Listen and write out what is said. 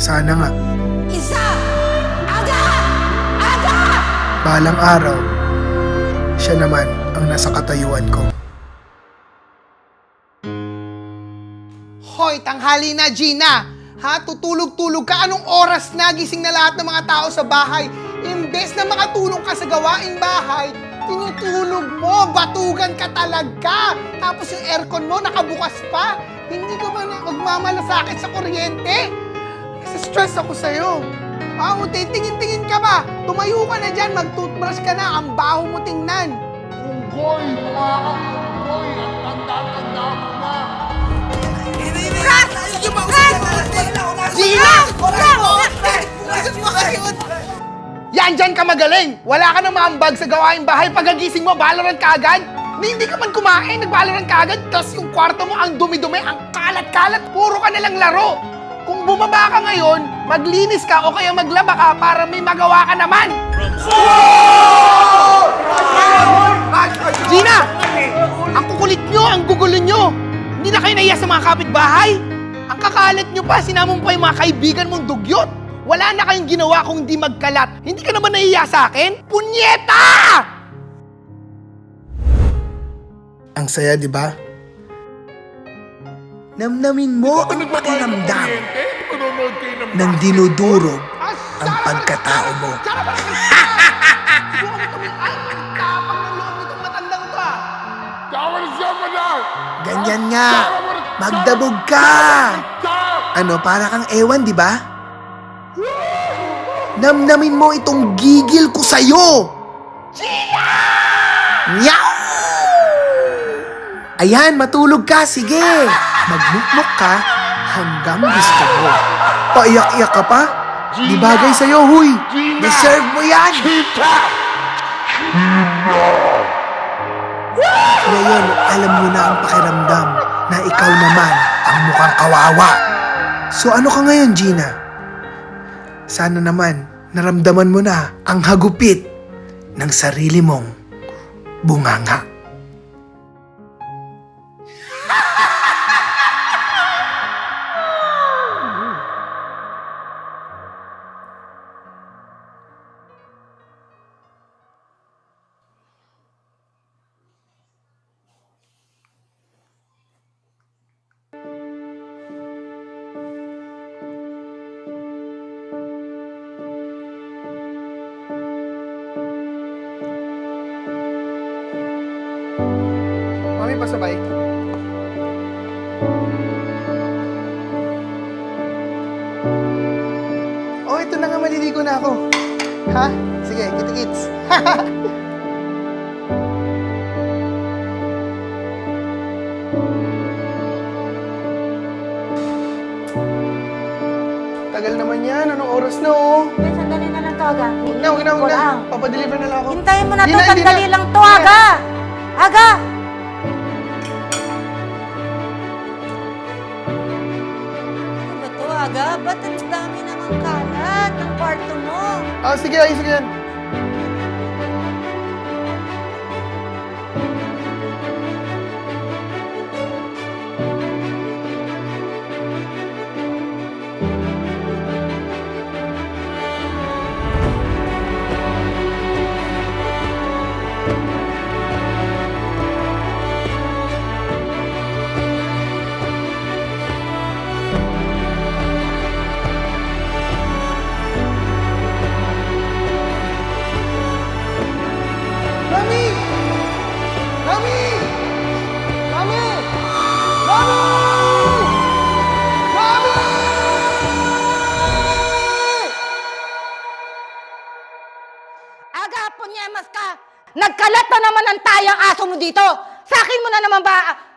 Sana nga, Isa! Aga! Aga! balang araw, siya naman ang nasa katayuan ko. Hoy, tanghali na, Gina! Ha? Tutulog-tulog ka? Anong oras na gising na lahat ng mga tao sa bahay? Imbes na makatulong ka sa gawaing bahay, tinutulog mo, batugan ka talaga. Tapos yung aircon mo nakabukas pa. Hindi ka ba na magmamalasakit sa kuryente? Stress ako sa'yo. Ah, uti, tingin-tingin ka ba? Tumayo ka na dyan, mag-toothbrush ka na, ang baho mo tingnan. Unggoy, mukha kang unggoy at tanda-tanda ko na. Gina! Yan dyan ka magaling! Wala ka nang maambag sa gawaing bahay. Pagagising mo, Valorant ka agad? Na hindi ka man kumain, nag-Valorant ka agad. Tapos yung kwarto mo, ang dumi-dumi, ang kalat-kalat. Puro ka nalang laro. Kung bumaba ka ngayon, maglinis ka o kaya maglaba ka para may magawa ka naman. Gina! Ang kukulit nyo, ang gugulo nyo. Hindi na kayo naiya sa mga kapitbahay. Ang kakalat nyo pa, sinamon pa yung mga kaibigan mong dugyot. Wala na kayong ginawa kung hindi magkalat. Hindi ka naman nahiya sa akin? Punyeta! Ang saya, di ba? Namnamin mo ang pakiramdam ng dinudurog ang pagkatao mo. Ganyan nga. Magdabog ka. Ano, para kang ewan, di ba? Namnamin mo itong gigil ko sa'yo. Meow! Ayan, matulog ka. Sige. Magmukmuk ka hanggang gusto mo. Paiyak-iyak ka pa? Di bagay sa'yo, huy. Deserve mo yan. Ngayon, alam mo na ang pakiramdam na ikaw naman ang mukhang kawawa. So ano ka ngayon, Gina? Sana naman naramdaman mo na ang hagupit ng sarili mong bunganga. Mami, pasabay. Oh, ito na nga maliligo na ako. Ha? Sige, kitikits. Tagal naman yan. Anong oras na oh? Sandali na lang to, Aga. Huwag na, huwag na, huwag na. Papadeliver na lang ako. Hintayin mo na Hindi to, hindi sandali na. lang to, Aga! Aga! Ba to, Aga? Ba't ang dami namang kalat ng kwarto mo? Ah, sige, ayos yan. Aga, punyemas ka! Nagkalat na naman ang tayang aso mo dito! Sa akin mo na naman ba